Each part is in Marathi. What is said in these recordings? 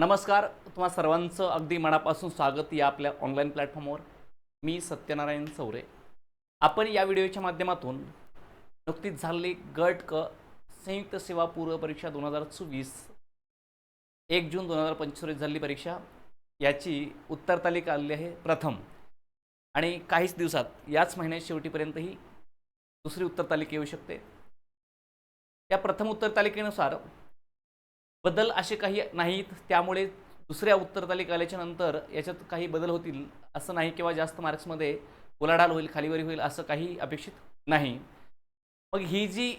नमस्कार तुम्हा सर्वांचं अगदी मनापासून स्वागत या आपल्या ऑनलाईन प्लॅटफॉर्मवर मी सत्यनारायण चौरे आपण या व्हिडिओच्या माध्यमातून नुकतीच झालेली गट क संयुक्त सेवा पूर्व परीक्षा दोन हजार चोवीस एक जून दोन हजार पंचवीस झालेली परीक्षा याची उत्तर तालिका आलेली आहे प्रथम. आणि काहीच दिवसात याच महिन्यात शेवटीपर्यंतही दुसरी उत्तर तालिका येऊ शकते. त्या प्रथम उत्तर तालिकेनुसार बदल असे काही नाहीत. त्यामुळे दुसऱ्या उत्तर तालिका आल्याच्यानंतर याच्यात काही बदल होतील असं नाही किंवा जास्त मार्क्समध्ये उलाढाल होईल खालीवरी होईल असं काही अपेक्षित नाही. मग ही जी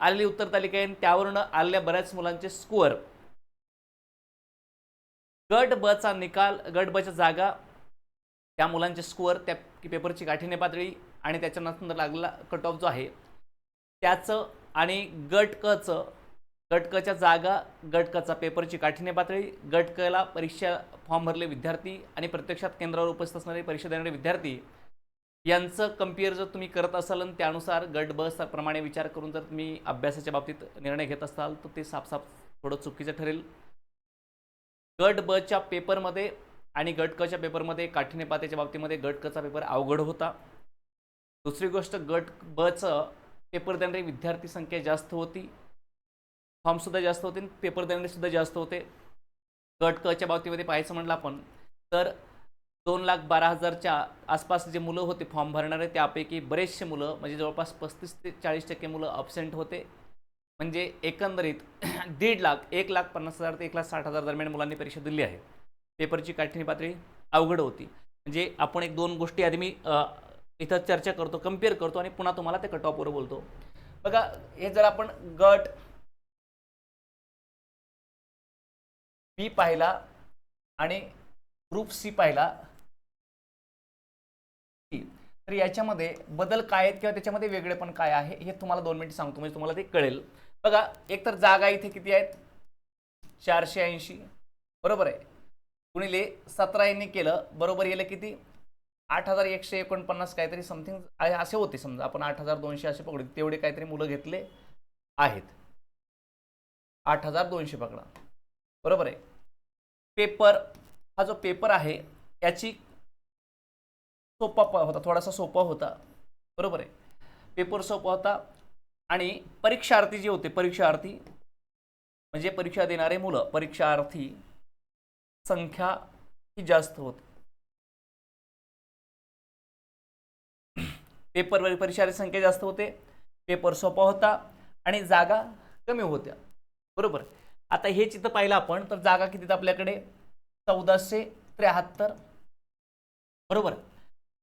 आलेली उत्तर तालिका आहे त्यावरून आलेल्या बऱ्याच मुलांचे स्कोअर गट ब चा निकाल गट बच्या जागा त्या मुलांचे स्कोअर त्या पेपरची काठीण्य पातळी आणि त्याच्यानंतर लागला कट ऑफ जो आहे त्याचं आणि गट कचं गटकच्या जागा गटकचा पेपरची काठीण्य पातळी गटकला परीक्षा फॉर्म भरले विद्यार्थी आणि प्रत्यक्षात केंद्रावर उपस्थित असणारे परीक्षा देणारे विद्यार्थी यांचं कंपेअर जर तुम्ही करत असाल आणि त्यानुसार गट ब प्रमाणे विचार करून जर तुम्ही अभ्यासाच्या बाबतीत निर्णय घेत असाल तर ते साफसाफ थोडं चुकीचं ठरेल. गट बच्या पेपरमध्ये आणि गट पेपरमध्ये काठीण्य पातेच्या बाबतीमध्ये गट पेपर अवघड होता. दुसरी गोष्ट गट बचं पेपर देणारी विद्यार्थी संख्या जास्त होती. फॉर्मसुद्धा जास्त होते पेपर देणारेसुद्धा जास्त होते. गट कच्या बाबतीमध्ये पाहायचं म्हटलं आपण तर दोन लाख बारा हजारच्या आसपास जे मुलं होते फॉर्म भरणारे त्यापैकी बरेचसे मुलं म्हणजे जवळपास पस्तीस ते चाळीस टक्के मुलं अबसेंट होते. म्हणजे एकंदरीत दीड लाख एक लाख पन्नास हजार ते एक लाख साठ हजार दरम्यान मुलांनी परीक्षा दिली आहे. पेपरची काठीणी पातळी अवघड होती. म्हणजे आपण एक दोन गोष्टी आधी मी इथं चर्चा करतो कंपेअर करतो आणि पुन्हा तुम्हाला ते कट ऑफवर बोलतो. बघा हे जर आपण गट बी पाहिला आणि ग्रुप सी पाहिला. तर याच्यामध्ये बदल काय आहेत किंवा त्याच्यामध्ये वेगळे पण काय आहे हे तुम्हाला दोन मिनिट सांगतो म्हणजे तुम्हाला ते कळेल. बघा एकतर जागा इथे किती आहेत? चारशे ऐंशी. बरोबर आहे. गुणिले सतरा यांनी केलं बरोबर येलं किती? आठ हजार एकशे एकोणपन्नास काहीतरी समथिंग असे होते समजा आपण आठ हजार दोनशे असे पकडू. तेवढे काहीतरी मुलं घेतले आहेत. आठ हजार दोनशे पकडा. बरोबर आहे. पेपर हा जो पेपर आहे याची सोपा प- होता थोडासा सोपा होता. बरोबर आहे? पेपर सोपा होता आणि परीक्षार्थी जे होते परीक्षार्थी म्हणजे परीक्षा देणारे मुलं परीक्षार्थी संख्या ही जास्त होती. पेपरवर परीक्षार्थी संख्या जास्त होते पेपर सोपा होता आणि जागा कमी होत्या. बरोबर आता हे चित्र पाहिलं आपण तर जागा किती आपल्याकडे? चौदाशे त्र्याहत्तर. बरोबर?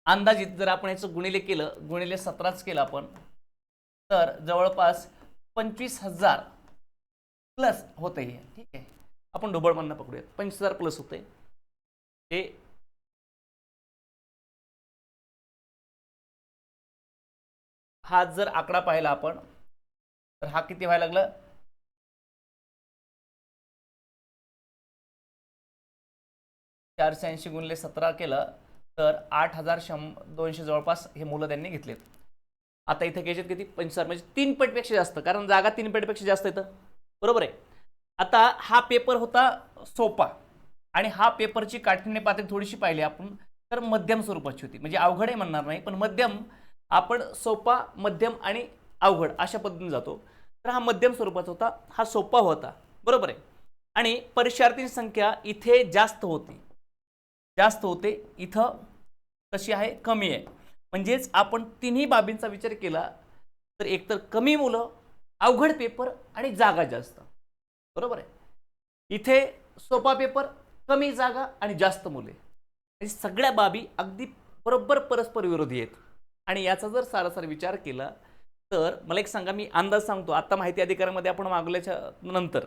अंदाजित जर आपण याचं गुणिले केलं गुणिले सतराच केलं आपण तर जवळपास पंचवीस हजार प्लस होतं हे. ठीक आहे? आपण ढोबळ पकडूयात. पंचवीस हजार प्लस होते हे हा जर आकडा पाहिला आपण तर हा किती व्हायला लागला? चारशे ऐंशी गुणले सतरा केलं तर आठ हजार शं दोनशे जवळपास हे मुलं त्यांनी घेतलेत. आता इथे घ्यायचे किती? पंचवीस म्हणजे तीन पटपेक्षा जास्त कारण जागा तीन पटपेक्षा जास्त येतं बरोबर आहे? आता हा पेपर होता सोपा आणि हा पेपरची काठिण्य पातळी थोडीशी पाहिली आपण तर मध्यम स्वरूपाची होती. म्हणजे अवघड आहे म्हणणार नाही पण मध्यम आपण सोपा मध्यम आणि अवघड अशा पद्धतीने जातो. तर हा मध्यम स्वरूपाचा होता हा सोपा होता. बरोबर आहे? आणि परीक्षार्थींची संख्या इथे जास्त होती. जास्त होते इथं कशी आहे कमी आहे. म्हणजेच आपण तिन्ही बाबींचा विचार केला तर एकतर कमी मुलं अवघड पेपर आणि जागा जास्त. बरोबर आहे? इथे सोपा पेपर कमी जागा आणि जास्त मुले. सगळ्या बाबी अगदी बरोबर परस्पर विरोधी आहेत. आणि याचा जर सारासार विचार केला तर मला एक सांगा मी अंदाज सांगतो. आता माहिती अधिकारामध्ये आपण मागल्याच्या नंतर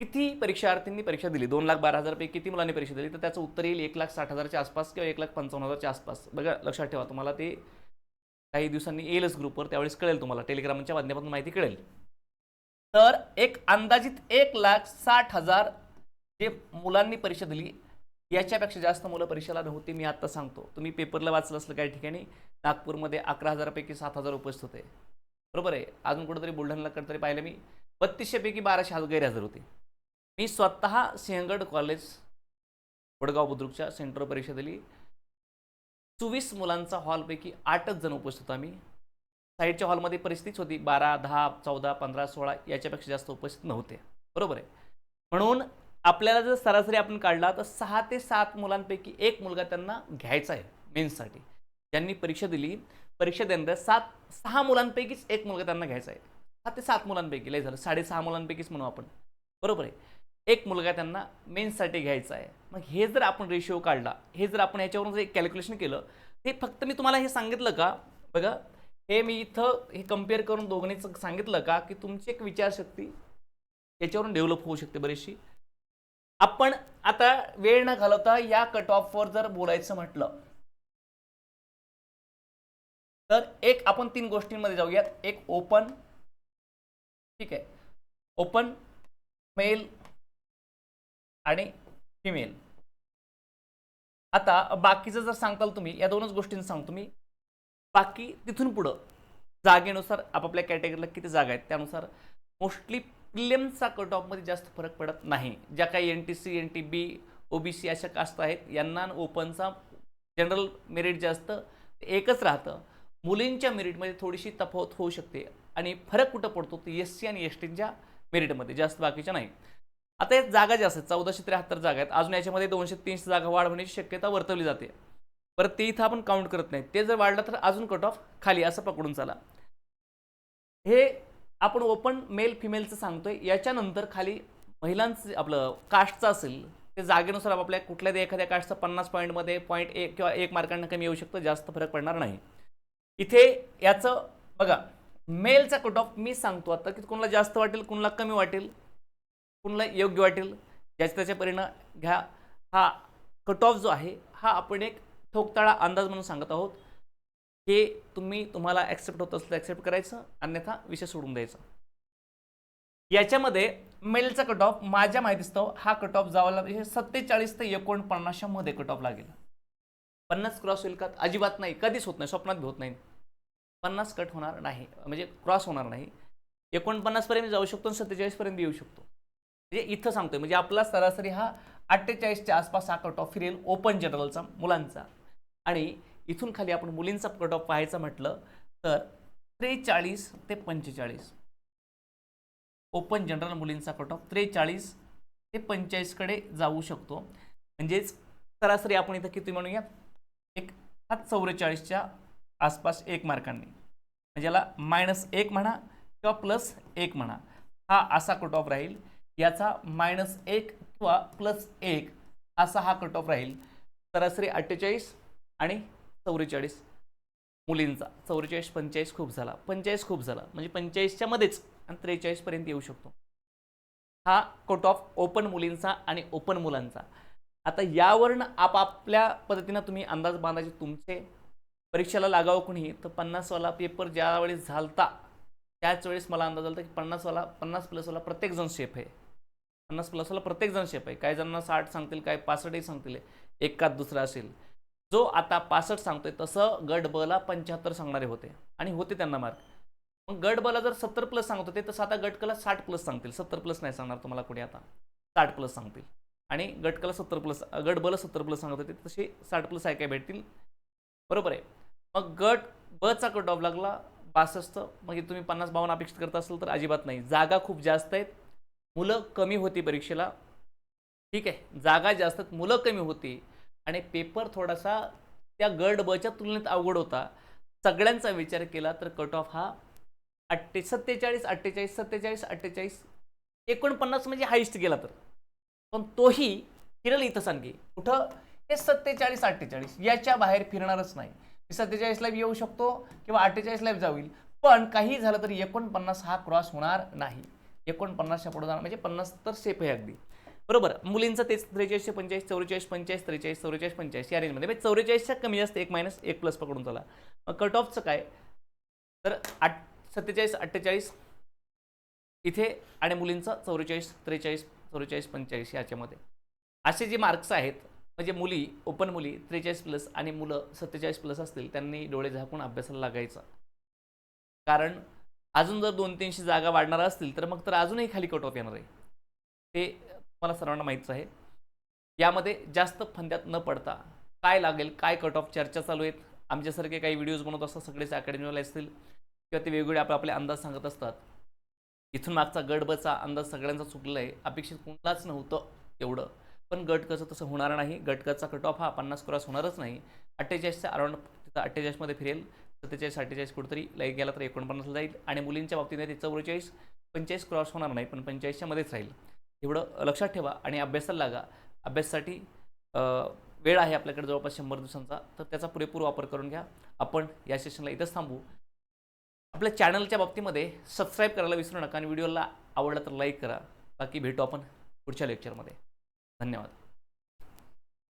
किती परीक्षार्थींनी परीक्षा दिली? दोन लाख बारा हजारपैकी किती मुलांनी परीक्षा दिली? तर त्याचं उत्तर येईल एक लाख साठ हजारच्या आसपास किंवा एक लाख पंचावन्न हजारच्या आसपास. बघा लक्षात ठेवा तुम्हाला ते काही दिवसांनी येईलच ग्रुपवर त्यावेळेस कळेल तुम्हाला. टेलिग्रामच्या माध्यमातून माहिती कळेल. तर एक अंदाजित एक लाख साठ हजार जे मुलांनी परीक्षा दिली याच्यापेक्षा जास्त मुलं परीक्षेला नव्हती मी आत्ता सांगतो. तुम्ही पेपरला वाचलं असलं काही ठिकाणी नागपूरमध्ये अकरा हजारापैकी सात हजार उपस्थित होते. बरोबर आहे? अजून कुठंतरी बुलढाण्याला तरी पाहिलं मी बत्तीसशेपैकी बाराशे हजार गैरहजर होते. मी स्वतः सिंहगड कॉलेज वडगाव बुद्रुकच्या सेंटर परीक्षा दिली चोवीस मुलांचा हॉलपैकी आठच जण उपस्थित होतो आम्ही. साईडच्या हॉलमध्ये परिस्थितीच होती बारा दहा चौदा पंधरा सोळा याच्यापेक्षा जास्त उपस्थित नव्हते. बरोबर आहे. म्हणून आपल्याला जर सरासरी आपण काढला तर सहा ते सात मुलांपैकी एक मुलगा त्यांना घ्यायचा आहे मेन्ससाठी. ज्यांनी परीक्षा दिली परीक्षा देणार सात सहा मुलांपैकीच एक मुलगा त्यांना घ्यायचा आहे. सहा ते सात मुलांपैकी लय झालं. साडेसहा मुलांपैकीच म्हणू आपण. बरोबर आहे. एक मुलगा त्यांना मेन्ससाठी घ्यायचा आहे. मग हे जर आपण रेशिओ काढला हे जर आपण याच्यावरून जर कॅल्क्युलेशन केलं हे फक्त मी तुम्हाला हे सांगितलं का? बघा हे मी इथं हे कंपेअर करून दोघांनीच सांगितलं का? की तुमची एक विचारशक्ती याच्यावरून डेव्हलप होऊ शकते बरीचशी. आपण आता वेळ न घालवता या कट ऑफवर जर बोलायचं म्हटलं तर एक आपण तीन गोष्टींमध्ये जाऊयात. एक ओपन ठीक आहे. ओपन मेल आणि फिमेल आता बाकीचं जर सांगताल तुम्ही या दोनच गोष्टींचं सांगतो मी. बाकी तिथून पुढं जागेनुसार आपापल्या कॅटेगरीला किती जागा आहेत त्यानुसार मोस्टली प्रिलियमचा कट ऑफमध्ये जास्त फरक पडत नाही. ज्या काही N T C N T B O B C अशा कास्ट आहेत यांना ओपनचा जनरल मेरिट जास्त एकच राहतं. मुलींच्या मेरिटमध्ये थोडीशी तफावत होऊ शकते आणि फरक कुठं पडतो तर एस सी आणि एस टीच्या मेरिटमध्ये जास्त बाकीच्या नाही. आता या जागा ज्या असतात चौदाशे त्र्याहत्तर जागा आहेत. अजून याच्यामध्ये दोनशे तीनशे जागा वाढ होण्याची शक्यता वर्तवली जाते. परत ते इथं आपण काउंट करत नाही. ते जर वाढलं तर अजून कट ऑफ खाली असं पकडून चला. हे आपण ओपन मेल फिमेलचं सांगतोय. याच्यानंतर खाली महिलांचं आपलं कास्टचं असेल ते जागेनुसार आपल्या कुठल्या तरी एखाद्या कास्टचं पन्नास पॉईंटमध्ये पॉईंट एक किंवा एक मार्कांना कमी येऊ शकतं जास्त फरक पडणार नाही. इथे याचं बघा मेलचा कट ऑफ मी सांगतो आता की कोणाला जास्त वाटेल कोणाला कमी वाटेल. कुणाला योग्य वाटेल. ज्याचे त्याचे परिणाम घ्या. हा कट ऑफ जो आहे हा आपण एक ठोकताळा अंदाज म्हणून सांगत आहोत. हे तुम्ही तुम्हाला ॲक्सेप्ट होत असलं ॲक्सेप्ट करायचं. अन्यथा विषय सोडून द्यायचा. याच्यामध्ये मेलचा कट ऑफ माझ्या माहितीस्तव हा कट ऑफ जावा हे सत्तेचाळीस ते एकोणपन्नासच्या मध्ये कट ऑफ लागेल. पन्नास क्रॉस होईल का? अजिबात नाही. कधीच होत नाही. स्वप्नात होत नाही. पन्नास कट होणार नाही. म्हणजे क्रॉस होणार नाही. एकोणपन्नासपर्यंत जाऊ शकतो आणि सत्तेचाळीसपर्यंत येऊ शकतो. म्हणजे इथं सांगतोय म्हणजे आपला सरासरी हा अठ्ठेचाळीसच्या आसपास हा कट ऑफ फिरेल ओपन जनरलचा मुलांचा. आणि इथून खाली आपण मुलींचा कट ऑफ पाहायचं म्हटलं तर त्रेचाळीस ते पंचेचाळीस. ओपन जनरल मुलींचा कट ऑफ त्रेचाळीस ते पंचेचाळीसकडे जाऊ शकतो. म्हणजेच सरासरी आपण इथं किती म्हणूया? एक हा चौवेचाळीसच्या आसपास एक मार्कांनी. म्हणजे याला मायनस एक म्हणा किंवा प्लस एक म्हणा. हा असा कट ऑफ राहील. याचा मायनस एक किंवा प्लस एक असा हा कट ऑफ राहील. सरासरी अठ्ठेचाळीस आणि चौवेचाळीस मुलींचा. चौवेचाळीस पंचेचाळीस खूप झाला. पंचेचाळीस खूप झाला. म्हणजे पंचेचाळीसच्या मध्येच आणि त्रेचाळीसपर्यंत येऊ शकतो. हा कट ऑफ ओपन मुलींचा आणि ओपन मुलांचा. आता यावरनं आपापल्या पद्धतीनं तुम्ही अंदाज बांधायचे. तुमचे परीक्षेला लागावं कुणी तर पन्नासवाला पेपर ज्यावेळेस झालता त्याच वेळेस मला अंदाज आला की पन्नासवाला पन्नास प्लसवाला प्रत्येकजण सेफ आहे. पन्नास प्लसला प्रत्येक जण शेप आहे. काही जणांना साठ सांगतील काय पासष्टही सांगतील. एकात दुसरा असेल. जो आता पासष्ट सांगतोय तसं गट बला पंच्याहत्तर सांगणारे होते. आणि होते त्यांना मार्क मग गट बला जर सत्तर प्लस सांगत होते तसं आता गटकला साठ प्लस सांगतील. सत्तर प्लस नाही सांगणार तुम्हाला कुठे आता. साठ प्लस सांगतील. आणि गटकला सत्तर प्लस गट बल सत्तर प्लस सांगत होते तसे साठ प्लस आहे काय भेटतील? बरोबर आहे. मग गट बचा कट ऑफ लागला बासष्ट. म्हणजे तुम्ही पन्नास बावन्न अपेक्षित करत असाल तर अजिबात नाही. जागा खूप जास्त आहेत. मुलं कमी होती परीक्षेला. ठीक आहे. जागा जास्त मुलं कमी होती. आणि पेपर थोडासा त्या गट बच्या तुलनेत अवघड होता. सगळ्यांचा विचार केला तर कट ऑफ हा अठ्ठे सत्तेचाळीस अठ्ठेचाळीस सत्तेचाळीस अठ्ठेचाळीस एकोणपन्नास म्हणजे हाईस्ट गेला तर. पण तोही फिरल इथं सांगे कुठं? हे सत्तेचाळीस अठ्ठेचाळीस याच्या बाहेर फिरणारच नाही. मी सत्तेचाळीसला येऊ शकतो किंवा अठ्ठेचाळीसला जाईल. पण काही झालं तरी एकोणपन्नास हा क्रॉस होणार नाही. एकोणपन्नासच्या पुढे जाणार. म्हणजे पन्नास तर सेफ आहे अगदी. बरोबर? मुलींचं तेच त्रेचाळीसशे पंचेचाळीस चौवेचाळीस पंचेचाळीस त्रेचाळीस चौवेचाळीस पंचेचाळीस या रेंजमध्ये म्हणजे चौवेचाळीसच्या कमी जास्त एक मायनस एक प्लस पकडून चला. मग कट ऑफचं काय? तर आठ सत्तेचाळीस अठ्ठेचाळीस इथे आणि मुलींचं चौवेचाळीस त्रेचाळीस चौवेचाळीस पंचेचाळीस याच्यामध्ये. असे जे मार्क्स आहेत म्हणजे मुली ओपन मुली त्रेचाळीस प्लस आणि मुलं सत्तेचाळीस प्लस असतील त्यांनी डोळे झाकून अभ्यासाला लागायचं. कारण अजून जर दोन तीनशे जागा वाढणार असतील तर मग तर अजूनही खाली कट ऑफ येणार आहे. ते तुम्हाला सर्वांना माहीतच आहे. यामध्ये जास्त फंद्यात न पडता काय लागेल काय कट ऑफ चर्चा चालू आहेत? आमच्यासारखे काही व्हिडिओज बनवत असतात सगळेच अकॅडमीवाले असतील किंवा ते वेगवेगळे आपले आपले अंदाज सांगत असतात. इथून मागचा गटबचा अंदाज सगळ्यांचा चुकला आहे अपेक्षित कोणालाच नव्हतं एवढं. पण गटकचं तसं होणार नाही. गटकचा कट ऑफ हा पन्नास क्रॉस होणारच नाही. अठ्ठेचाळीसच्या अराउंड तिथं अठ्ठेचाळीसमध्ये फिरेल. सत्तेचाळीस अठ्ठेचाळीस कुठेतरी लाईक गेला तर एकोणपन्नासला जाईल. आणि मुलींच्या बाबतीत ते चौवेचाळीस पंचेचाळीस क्रॉस होणार नाही पण पंचेचाळीसच्या मध्येच राहील. एवढं लक्षात ठेवा आणि अभ्यासाला लागा. अभ्यासासाठी वेळ आहे आपल्याकडे जवळपास शंभर दिवसांचा. तर त्याचा पुरेपूर वापर करून घ्या. आपण या सेशनला इथंच थांबू. आपल्या चॅनलच्या बाबतीमध्ये सबस्क्राईब करायला विसरू नका आणि व्हिडिओला आवडला तर लाईक करा. बाकी भेटू आपण पुढच्या लेक्चरमध्ये धन्यवाद.